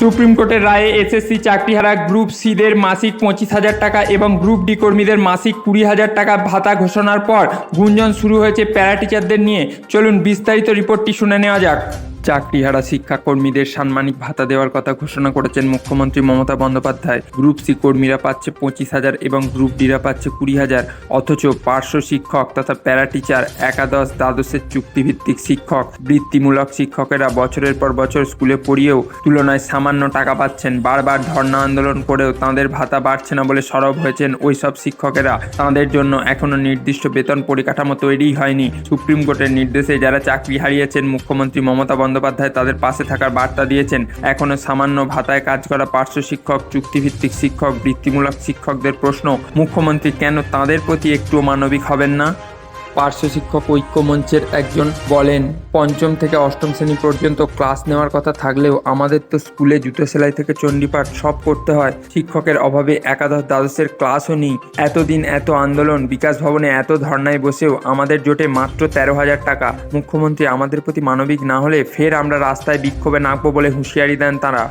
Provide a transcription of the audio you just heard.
Supreme কোর্টের রায়ে SSC চাকরিহারা group সিদের মাসিক পঁচিশ হাজার টাকা এবং গ্রুপ ডি কর্মীদের মাসিক কুড়ি হাজার টাকা ভাতা ঘোষণার পর গুঞ্জন শুরু হয়েছে প্যারা টিচারদের নিয়ে। চলুন বিস্তারিত রিপোর্টটি শুনে নেওয়া যাক। চাকরিহারা শিক্ষাকর্মীদের সাম্মানিক ভাতা দেওয়ার কথা ঘোষণা করেছেন মুখ্যমন্ত্রী মমতা বন্দ্যোপাধ্যায়। গ্রুপ সি কর্মীরা পাচ্ছে পঁচিশ হাজার এবং গ্রুপ ডিরা পাচ্ছে কুড়ি হাজার। অথচ পার্শ্ব শিক্ষক তথা প্যারা টিচার, একাদশ, দ্বাদশের চুক্তিভিত্তিক শিক্ষক, বৃত্তিমূলক শিক্ষকেরা বছরের পর বছর স্কুলে পড়িয়েও তুলনায় সামান্য টাকা পাচ্ছেন। বারবার ধর্ণা আন্দোলন করেও তাঁদের ভাতা বাড়ছে না বলে সরব হয়েছেন ওই সব শিক্ষকেরা। তাঁদের জন্য এখনও নির্দিষ্ট বেতন পরিকাঠামো তৈরি হয়নি। সুপ্রিম কোর্টের নির্দেশে যারা চাকরি হারিয়েছেন মুখ্যমন্ত্রী মমতা বন্দ্যোপাধ্যায় তাদের পাশে থাকার বার্তা দিয়েছেন। এখনও সামান্য ভাতায় কাজ করা পার্শ্ব শিক্ষক, চুক্তিভিত্তিক শিক্ষক, বৃত্তিমূলক শিক্ষকদের প্রশ্ন, মুখ্যমন্ত্রী কেন তাদের প্রতি একটু মানবিক হবেন না? পার্শ্ব শিক্ষক ঐক্য মঞ্চের একজন বলেন, পঞ্চম থেকে অষ্টম শ্রেণি পর্যন্ত ক্লাস নেওয়ার কথা থাকলেও আমাদের তো স্কুলে জুতো সেলাই থেকে চণ্ডীপাঠ সব করতে হয়। শিক্ষকের অভাবে একাদশ দ্বাদশের ক্লাসও নেই। এতদিন এত আন্দোলন, বিকাশ ভবনে এত ধর্নায় বসেও আমাদের জোটে মাত্র তেরো হাজার টাকা। মুখ্যমন্ত্রী আমাদের প্রতি মানবিক না হলে ফের আমরা রাস্তায় বিক্ষোভে নামবো বলে হুঁশিয়ারি দেন তারা।